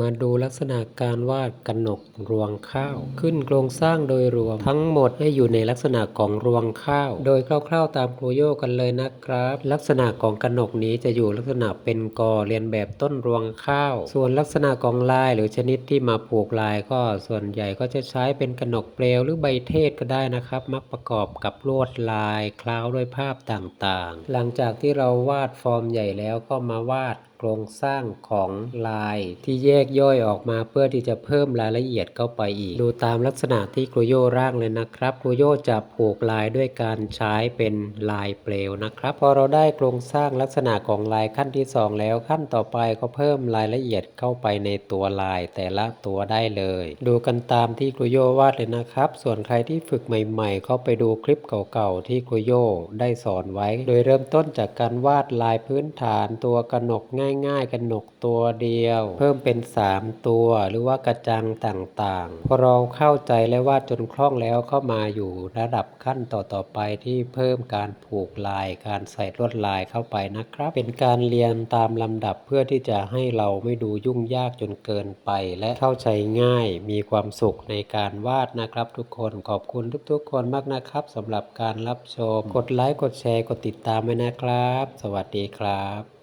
มาดูลักษณะการวาดกนกรวงข้าว ขึ้นโครงสร้างโดยรวม ทั้งหมดให้อยู่ในลักษณะของรวงข้าว โดยคร่าวๆตามครูโยกันเลยนะครับ ลักษณะของกนกนี้จะอยู่ลักษณะเป็นกอเรียนแบบต้นรวงข้าว ส่วนลักษณะของลายหรือชนิดที่มาผูกลายก็ส่วนใหญ่ก็จะใช้เป็นกนกเปลวหรือใบเทศก็ได้นะครับ มักประกอบกับลวดลายคล้าวด้วยภาพต่างๆ หลังจากที่เราวาดฟอร์มใหญ่แล้วก็มาวาด รงสร้างของลายที่แยกย่อยออกมาเพื่อที่จะเพิ่มรายละเอียดเข้าไปอีก ดูตามลักษณะที่ครูโยร่างเลยนะครับครูโยจะผูกลายด้วยการใช้เป็นลายเปลวนะครับ พอเราได้โครงสร้างลักษณะของลายขั้นที่ 2 แล้วขั้นต่อไปก็เพิ่มรายละเอียดเข้าไปในตัวลายแต่ละตัวได้เลย ดูกันตามที่ครูโยวาดเลยนะครับ ส่วนใครที่ฝึกใหม่ๆ ก็ไปดูคลิปเก่าๆที่ครูโยได้สอนไว้ โดยเริ่มต้นจากการวาดลายพื้นฐานตัวกระหนกง่ายง่ายๆ กระหนกตัวเดียว เพิ่มเป็น 3 ตัว หรือว่ากระจังต่างๆ พอเราเข้าใจและวาดจนคล่องแล้วเข้ามาอยู่ระดับขั้นต่อๆไปที่เพิ่มการผูกลาย การใส่ลวดลายเข้าไปนะครับ เป็นการเรียนตามลำดับเพื่อที่จะให้เราไม่ดูยุ่งยากจนเกินไป และเข้าใจง่ายมีความสุขในการวาดนะครับทุกคนขอบคุณทุกๆ คนมากนะครับสำหรับการรับชม กดไลค์กดแชร์กดติดตามไว้นะครับ สวัสดีครับ